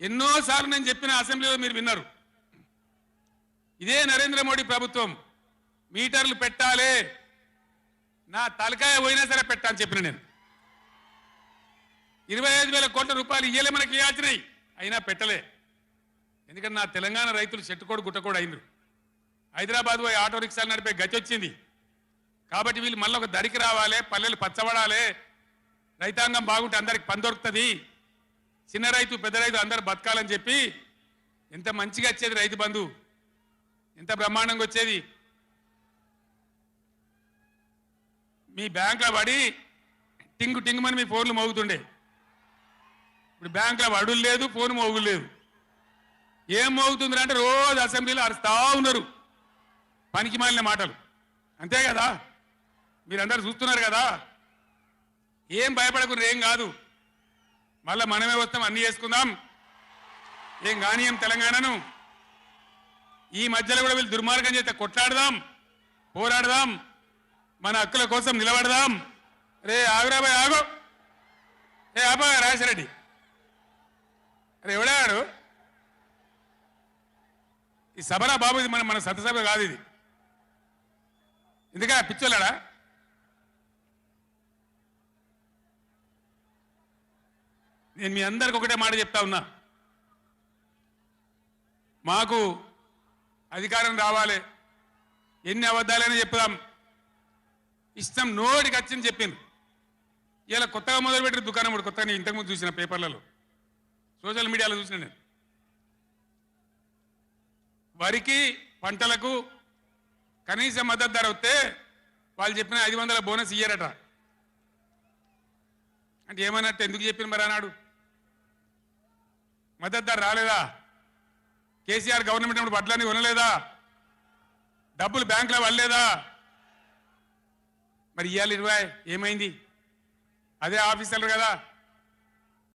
ఎన్నోసార్లు నేను చెప్పిన అసెంబ్లీలో మీరు విన్నారు. ఇదే నరేంద్ర మోడీ ప్రభుత్వం. మీటర్లు పెట్టాలి. నా తలకాయ పోయినా సరే పెట్టా అని చెప్పిన నేను. ఇరవై ఐదు వేల కోట్ల రూపాయలు ఇయ్యలే మనకి ఇవ్వాల్సినాయి అయినా పెట్టలే. ఎందుకంటే నా తెలంగాణ రైతులు చెట్టుకోడు గుట్టకోడు అయినరు. హైదరాబాద్ పోయి ఆటో రిక్షాలు నడిపే గతి వచ్చింది. కాబట్టి వీళ్ళు మళ్ళీ ఒక దరికి రావాలి పల్లెలు పచ్చబడాలి. రైతాంగం బాగుంటే అందరికి పని దొరుకుతుంది. చిన్న రైతు పెద్ద రైతు అందరు బతకాలని చెప్పి ఎంత మంచిగా వచ్చేది రైతు బంధు? ఎంత బ్రహ్మాండంగా వచ్చేది? మీ బ్యాంకులో పడి టింగు టింగుమని మీ ఫోన్లు మోగుతుండే. ఇప్పుడు బ్యాంకులో వడులు లేదు ఫోన్ మోగులు లేదు. ఏం మోగుతుంది అంటే రోజు అసెంబ్లీలో అరుస్తా ఉన్నారు. పనికి మాలిన మాటలు. అంతే కదా? మీరందరూ చూస్తున్నారు కదా? ఏం భయపడకుండా ఏం కాదు. మళ్ళా మనమే వస్తాం అన్ని చేసుకుందాం. ఏం కానీయం తెలంగాణను. ఈ మధ్యలో కూడా వీళ్ళు దుర్మార్గం చేస్తే కొట్లాడదాం పోరాడదాం మన హక్కుల కోసం నిలబడదాం. రే ఆగురాబాయ్ ఆగు. రే ఆపా రాజరెడ్డి అరే ఎవడాడు ఈ సభరా బాబు ఇది మన మన సత్యసభ కాదు ఇది. ఎందుక పిచ్చోళ్ళాడా? నేను మీ అందరికి ఒకటే మాట చెప్తా ఉన్నా. మాకు అధికారం రావాలి. ఎన్ని అబద్ధాలైనా చెప్దాం ఇష్టం నోటికి వచ్చింది చెప్పింది. ఇలా కొత్తగా మొదలుపెట్టిన దుకాణం ఒకటి కొత్తగా నేను ఇంతకుముందు చూసిన పేపర్లలో. సోషల్ మీడియాలో చూసిన నేను. వరికి పంటలకు కనీస మద్దతు ధర వస్తే వాళ్ళు చెప్పిన ఐదు వందల బోనస్ ఇయ్యారట. అంటే ఏమన్నట్టు ఎందుకు చెప్పిన మరి అన్నాడు మద్దతు ధర రాలేదా? కేసీఆర్ గవర్నమెంట్ ఇప్పుడు బట్టలన్నీ కొనలేదా? డబ్బులు బ్యాంకులో వల్లేదా మరి ఇవాళ ఇరవై ఏమైంది? అదే ఆఫీసర్లు కదా.